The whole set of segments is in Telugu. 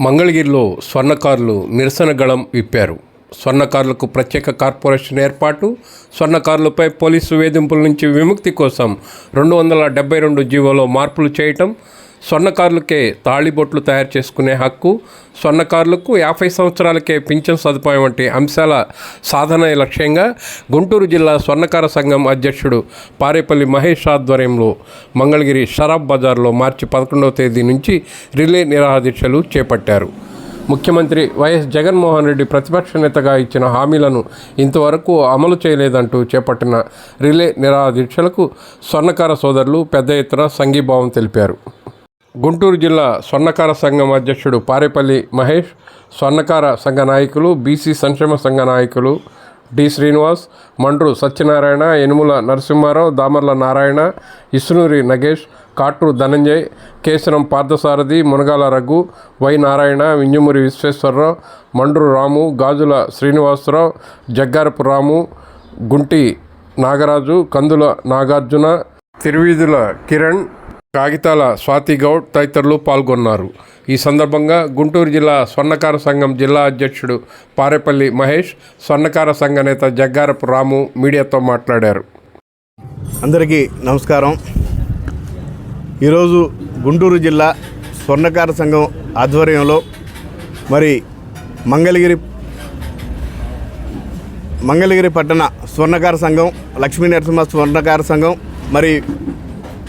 మంగళగిరిలో స్వర్ణకారులు నిరసన గళం విప్పారు. స్వర్ణకారులకు ప్రత్యేక కార్పొరేషన్ ఏర్పాటు స్వర్ణకారులపై పోలీసు వేధింపుల నుంచి విముక్తి కోసం రెండు వందల డెబ్బై రెండు జీవోలో మార్పులు చేయటం స్వర్ణకారులకే తాళిబొట్లు తయారు చేసుకునే హక్కు స్వర్ణకారులకు యాభై సంవత్సరాలకే పింఛన్ సదుపాయం వంటి అంశాల సాధన లక్ష్యంగా గుంటూరు జిల్లా స్వర్ణకార సంఘం అధ్యక్షుడు పారేపల్లి మహేష్ ఆధ్వర్యంలో మంగళగిరి షరాబ్ బజార్లో మార్చి పదకొండవ తేదీ నుంచి రిలే నిరాదీక్షలు చేపట్టారు. ముఖ్యమంత్రి వైఎస్ జగన్మోహన్ రెడ్డి ప్రతిపక్ష నేతగా ఇచ్చిన హామీలను ఇంతవరకు అమలు చేయలేదంటూ చేపట్టిన రిలే నిరాదీక్షలకు స్వర్ణకార సోదరులు పెద్ద ఎత్తున సంఘీభావం తెలిపారు. గుంటూరు జిల్లా స్వర్ణకార సంఘం అధ్యక్షుడు పారేపల్లి మహేష్ స్వర్ణకార సంఘ నాయకులు బీసీ సంక్షేమ సంఘ నాయకులు డి శ్రీనివాస్ మండ్రు సత్యనారాయణ యనుముల నరసింహారావు దామర్ల నారాయణ ఇసునూరి నగేష్ కాట్రు ధనంజయ్ కేసరం పార్థసారథి మునగాల రఘు వై నారాయణ వింజమూరి విశ్వేశ్వరరావు మండ్రు రాము గాజుల శ్రీనివాసరావు జగ్గారపు రాము గుంటి నాగరాజు కందుల నాగార్జున తిరువీధుల కిరణ్ కాగితాల స్వాతి గౌడ్ తదితరులు పాల్గొన్నారు. ఈ సందర్భంగా గుంటూరు జిల్లా స్వర్ణకార సంఘం జిల్లా అధ్యక్షుడు పారేపల్లి మహేష్ స్వర్ణకార సంఘ నేత జగ్గారపు రాము మీడియాతో మాట్లాడారు. అందరికీ నమస్కారం. ఈరోజు గుంటూరు జిల్లా స్వర్ణకార సంఘం ఆధ్వర్యంలో మరి మంగళగిరి మంగళగిరి పట్టణ స్వర్ణకార సంఘం లక్ష్మీ నరసింహ స్వర్ణకార సంఘం మరి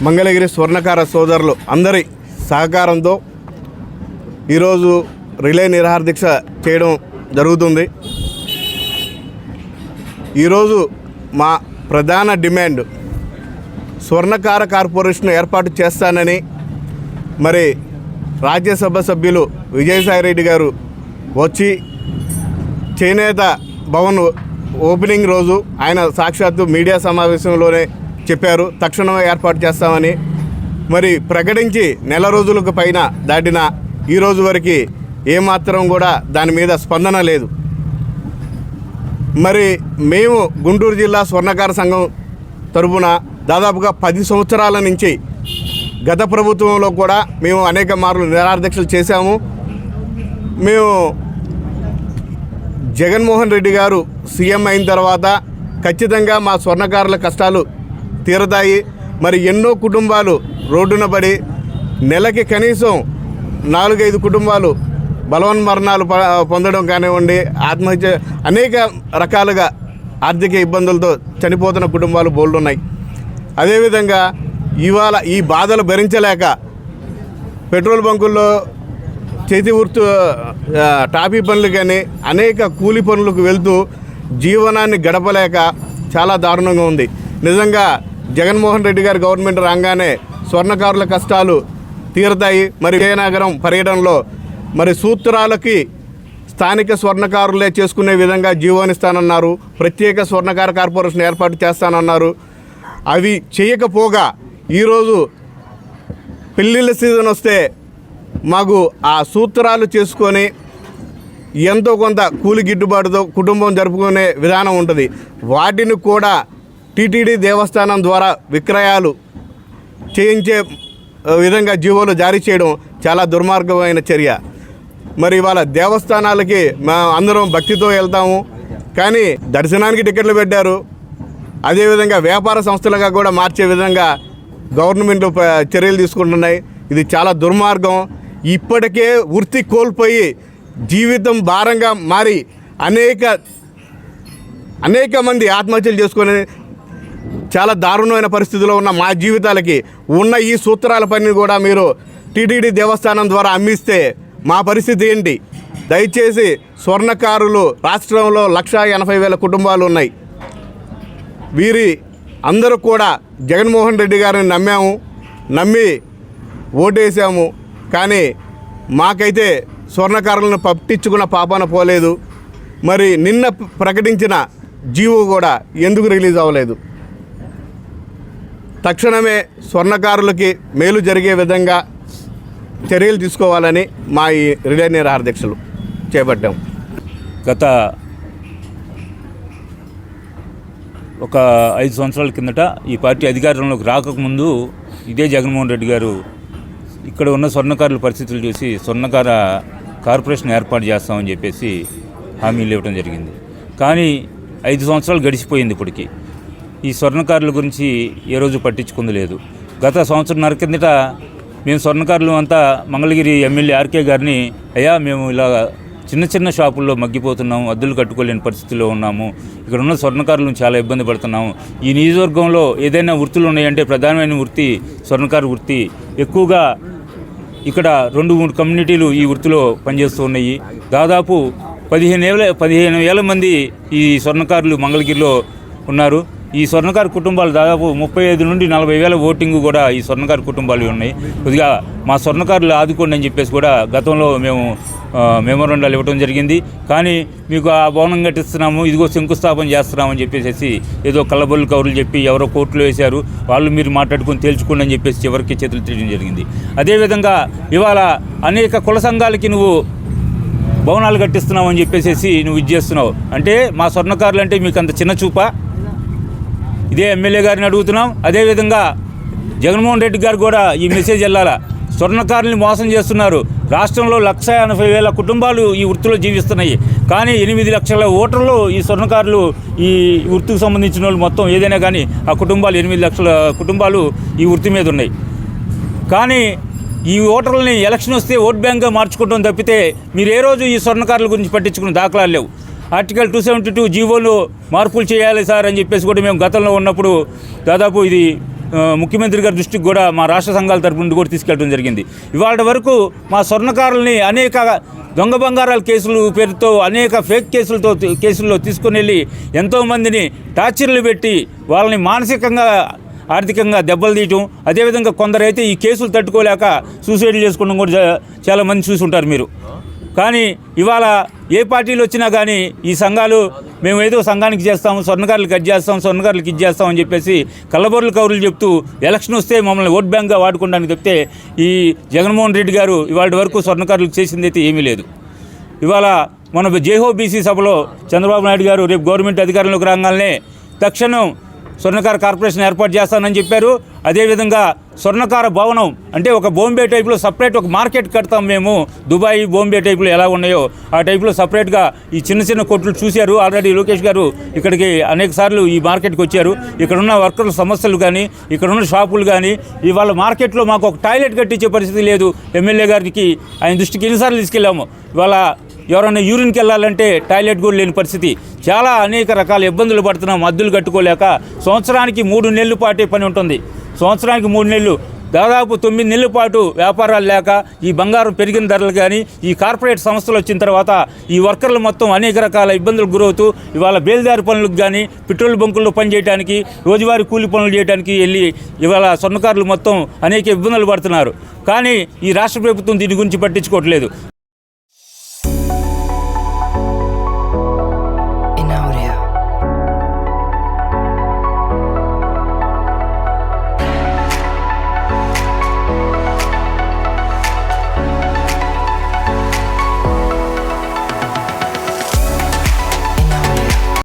మంగళగిరి స్వర్ణకార సోదరులు అందరి సహకారంతో ఈరోజు రిలే నిరాహార దీక్ష చేయడం జరుగుతుంది. ఈరోజు మా ప్రధాన డిమాండ్ స్వర్ణకార కార్పొరేషన్ ఏర్పాటు చేస్తానని మరి రాజ్యసభ సభ్యులు విజయసాయిరెడ్డి గారు వచ్చి చేనేత భవన్ ఓపెనింగ్ రోజు ఆయన సాక్షాత్తు మీడియా సమావేశంలోనే చెప్పారు. తక్షణమే ఏర్పాటు చేస్తామని. మరి ప్రకటించి నెల రోజులకు పైన దాటిన ఈ రోజు వరకు ఏమాత్రం కూడా దాని మీద స్పందన లేదు. మరి మేము గుంటూరు జిల్లా స్వర్ణకార సంఘం తరపున దాదాపుగా పది సంవత్సరాల నుంచి గత ప్రభుత్వంలో కూడా మేము అనేక మార్లు నిరాధ్యక్షలు చేశాము. మేము జగన్మోహన్ రెడ్డి గారు సీఎం అయిన తర్వాత ఖచ్చితంగా మా స్వర్ణకారుల కష్టాలు తీరతాయి. మరి ఎన్నో కుటుంబాలు రోడ్డున పడి నెలకి కనీసం నాలుగైదు కుటుంబాలు బలవన్ మరణాలు ప- పొందడం కానివ్వండి ఆత్మహత్య అనేక రకాలుగా ఆర్థిక ఇబ్బందులతో చనిపోతున్న కుటుంబాలు బోల్డున్నాయి. అదేవిధంగా ఇవాళ ఈ బాధలు భరించలేక పెట్రోల్ బంకుల్లో చేతి వృత్తు టాపీ పనులు కానీ అనేక కూలి పనులకు వెళ్తూ జీవనాన్ని గడపలేక చాలా దారుణంగా ఉంది. నిజంగా జగన్మోహన్ రెడ్డి గారి గవర్నమెంట్ రాగానే స్వర్ణకారుల కష్టాలు తీరుతాయి. మరి విజయనగరం పర్యటనలో మరి సూత్రాలకి స్థానిక స్వర్ణకారులే చేసుకునే విధంగా జీవోనిస్తానన్నారు ప్రత్యేక స్వర్ణకార కార్పొరేషన్ ఏర్పాటు చేస్తానన్నారు. అవి చేయకపోగా ఈరోజు పెళ్ళిళ్ళ సీజన్ వస్తే మాకు ఆ సూత్రాలు చేసుకొని ఎంతో కొంత కూలి గిట్టుబాటుతో కుటుంబం జరుపుకునే విధానం ఉంటుంది. వాటిని కూడా టీటీడీ దేవస్థానం ద్వారా విక్రయాలు చేయించే విధంగా జీవోలు జారీ చేయడం చాలా దుర్మార్గమైన చర్య. మరి ఇవాళ దేవస్థానాలకి మా అందరం భక్తితో వెళ్తాము. కానీ దర్శనానికి టికెట్లు పెట్టారు. అదేవిధంగా వ్యాపార సంస్థలుగా కూడా మార్చే విధంగా గవర్నమెంట్ చర్యలు తీసుకుంటున్నాయి. ఇది చాలా దుర్మార్గం. ఇప్పటికే వృత్తి కోల్పోయి జీవితం భారంగా మారి అనేక అనేక మంది ఆత్మహత్యలు చేసుకునే చాలా దారుణమైన పరిస్థితిలో ఉన్న మా జీవితాలకి ఉన్న ఈ సూత్రాల పని కూడా మీరు టీటీడీ దేవస్థానం ద్వారా అమ్మిస్తే మా పరిస్థితి ఏంటి? దయచేసి స్వర్ణకారులు రాష్ట్రంలో లక్షా ఎనభై వేల కుటుంబాలు ఉన్నాయి. వీరి అందరూ కూడా జగన్మోహన్ రెడ్డి గారిని నమ్మాము నమ్మి ఓటేసాము. కానీ మాకైతే స్వర్ణకారులను పట్టించుకున్న పాపాన పోలేదు. మరి నిన్న ప్రకటించిన జీవో కూడా ఎందుకు రిలీజ్ అవ్వలేదు? తక్షణమే స్వర్ణకారులకి మేలు జరిగే విధంగా చర్యలు తీసుకోవాలని మా ఈ రిలే నిరాహారదీక్షలు చేపట్టాం. గత ఒక ఐదు సంవత్సరాల కిందట ఈ పార్టీ అధికారంలోకి రాకముందు ఇదే జగన్మోహన్ రెడ్డి గారు ఇక్కడ ఉన్న స్వర్ణకారుల పరిస్థితులు చూసి స్వర్ణకార కార్పొరేషన్ ఏర్పాటు చేస్తామని చెప్పేసి హామీలు ఇవ్వడం జరిగింది. కానీ ఐదు సంవత్సరాలు గడిచిపోయింది ఇప్పటికీ. ఈ స్వర్ణకారుల గురించి ఏ రోజు పట్టించుకుంది లేదు. గత సంవత్సరంన్నర కిందట మేము స్వర్ణకారులు అంతా మంగళగిరి ఎమ్మెల్యే ఆర్కే గారిని అయ్యా మేము ఇలా చిన్న చిన్న షాపుల్లో మగ్గిపోతున్నాము అద్దులు కట్టుకోలేని పరిస్థితిలో ఉన్నాము ఇక్కడ ఉన్న స్వర్ణకారులు చాలా ఇబ్బంది పడుతున్నాము. ఈ నియోజకవర్గంలో ఏదైనా వృత్తులు ఉన్నాయంటే ప్రధానమైన వృత్తి స్వర్ణకారు వృత్తి. ఎక్కువగా ఇక్కడ రెండు మూడు కమ్యూనిటీలు ఈ వృత్తిలో పనిచేస్తూ ఉన్నాయి. దాదాపు పదిహేను వేల పదిహేను వేల మంది ఈ స్వర్ణకారులు మంగళగిరిలో ఉన్నారు. ఈ స్వర్ణకారు కుటుంబాలు దాదాపు ముప్పై ఐదు నుండి నలభై వేల ఓటింగ్ కూడా ఈ స్వర్ణకారు కుటుంబాలు ఉన్నాయి. కొద్దిగా మా స్వర్ణకారులు ఆదుకోండి అని చెప్పేసి కూడా గతంలో మేము మెమోరండాలు ఇవ్వడం జరిగింది. కానీ మీకు ఆ భవనం కట్టిస్తున్నాము ఇదిగో శంకుస్థాపన చేస్తున్నామని చెప్పేసి ఏదో కళ్ళబొల్లు కౌరులు చెప్పి ఎవరో కోర్టులో వేశారు. వాళ్ళు మీరు మాట్లాడుకొని తేల్చుకోండి అని చెప్పేసి చివరికి చేతులు తీయడం జరిగింది. అదేవిధంగా ఇవాళ అనేక కుల సంఘాలకి నువ్వు భవనాలు కట్టిస్తున్నావు అని చెప్పేసి నువ్వు ఇది చేస్తున్నావు. అంటే మా స్వర్ణకారులు అంటే మీకు అంత చిన్న చూపా? ఇదే ఎమ్మెల్యే గారిని అడుగుతున్నాం. అదేవిధంగా జగన్మోహన్ రెడ్డి గారు కూడా ఈ మెసేజ్ వెళ్ళాలా? స్వర్ణకారుని మోసం చేస్తున్నారు. రాష్ట్రంలో లక్ష ఎనభై వేల కుటుంబాలు ఈ వృత్తిలో జీవిస్తున్నాయి. కానీ ఎనిమిది లక్షల ఓటర్లు ఈ స్వర్ణకారులు ఈ వృత్తికి సంబంధించిన వాళ్ళు మొత్తం ఏదైనా కానీ ఆ కుటుంబాలు ఎనిమిది లక్షల కుటుంబాలు ఈ వృత్తి మీద ఉన్నాయి. కానీ ఈ ఓటర్లని ఎలక్షన్ వస్తే ఓట్ బ్యాంక్గా మార్చుకోవడం తప్పితే మీరు ఏ రోజు ఈ స్వర్ణకారుల గురించి పట్టించుకున్న దాఖలాలు లేవు. ఆర్టికల్ టూ సెవెంటీ టూ జీవోలు మార్పులు చేయాలి సార్ అని చెప్పేసి కూడా మేము గతంలో ఉన్నప్పుడు దాదాపు ఇది ముఖ్యమంత్రి గారి దృష్టికి కూడా మా రాష్ట్ర సంఘాల తరపు నుండి కూడా తీసుకెళ్ళడం జరిగింది. ఇవాళ వరకు మా స్వర్ణకారుల్ని అనేక దొంగ బంగారాల కేసులు పేరుతో అనేక ఫేక్ కేసులతో కేసుల్లో తీసుకుని వెళ్ళి ఎంతోమందిని టార్చర్లు పెట్టి వాళ్ళని మానసికంగా ఆర్థికంగా దెబ్బలు తీయటం అదేవిధంగా కొందరైతే ఈ కేసులు తట్టుకోలేక సూసైడ్ చేసుకోవడం కూడా చా- చాలా మంది చూసి ఉంటారు మీరు. కానీ ఇవాళ ఏ పార్టీలు వచ్చినా కానీ ఈ సంఘాలు మేము ఏదో సంఘానికి చేస్తాము స్వర్ణకారులకు కట్ చేస్తాం స్వర్ణకారులకు ఇది చేస్తాం అని చెప్పేసి కళ్ళబొర్ల కౌరులు చెప్తూ ఎలక్షన్ వస్తే మమ్మల్ని ఓట్ బ్యాంక్గా వాడుకోవడానికి చెప్తే ఈ జగన్మోహన్ రెడ్డి గారు ఇవాళ వరకు స్వర్ణకారులకు చేసిందైతే ఏమీ లేదు. ఇవాళ మన జేహో బీసీ సభలో చంద్రబాబు నాయుడు గారు రేపు గవర్నమెంట్ అధికారంలోకి రాగానే తక్షణం స్వర్ణకార కార్పొరేషన్ ఏర్పాటు చేస్తానని చెప్పారు. అదేవిధంగా స్వర్ణకార భవనం అంటే ఒక బాంబే టైప్లో సపరేట్ ఒక మార్కెట్ కడతాం మేము. దుబాయ్ బాంబే టైప్లో ఎలా ఉన్నాయో ఆ టైప్లో సపరేట్గా ఈ చిన్న చిన్న కొట్లు చూశారు. ఆల్రెడీ లోకేష్ గారు ఇక్కడికి అనేక సార్లు ఈ మార్కెట్కి వచ్చారు. ఇక్కడ ఉన్న వర్కర్ల సమస్యలు కానీ ఇక్కడ ఉన్న షాపులు కానీ ఇవాళ మార్కెట్లో మాకు ఒక టాయిలెట్ కట్టించే పరిస్థితి లేదు. ఎమ్మెల్యే గారికి ఆయన దృష్టికి ఎన్నిసార్లు తీసుకెళ్ళాము. ఇవాళ ఎవరైనా యూరిన్కి వెళ్ళాలంటే టాయిలెట్ కూడా లేని పరిస్థితి. చాలా అనేక రకాల ఇబ్బందులు పడుతున్నాం. మద్దులు కట్టుకోలేక సంవత్సరానికి మూడు నెలల పాటే పని ఉంటుంది. సంవత్సరానికి మూడు నెలలు. దాదాపు తొమ్మిది నెలల పాటు వ్యాపారాలు లేక ఈ బంగారం పెరిగిన ధరలు కానీ ఈ కార్పొరేట్ సంస్థలు వచ్చిన తర్వాత ఈ వర్కర్లు మొత్తం అనేక రకాల ఇబ్బందులకు గురవుతూ ఇవాళ బేల్దారి పనులకు కానీ పెట్రోల్ బంకుల్లో పనిచేయడానికి రోజువారీ కూలి పనులు చేయడానికి వెళ్ళి ఇవాళ స్వర్ణకారులు మొత్తం అనేక ఇబ్బందులు పడుతున్నారు. కానీ ఈ రాష్ట్ర ప్రభుత్వం దీని గురించి పట్టించుకోవట్లేదు.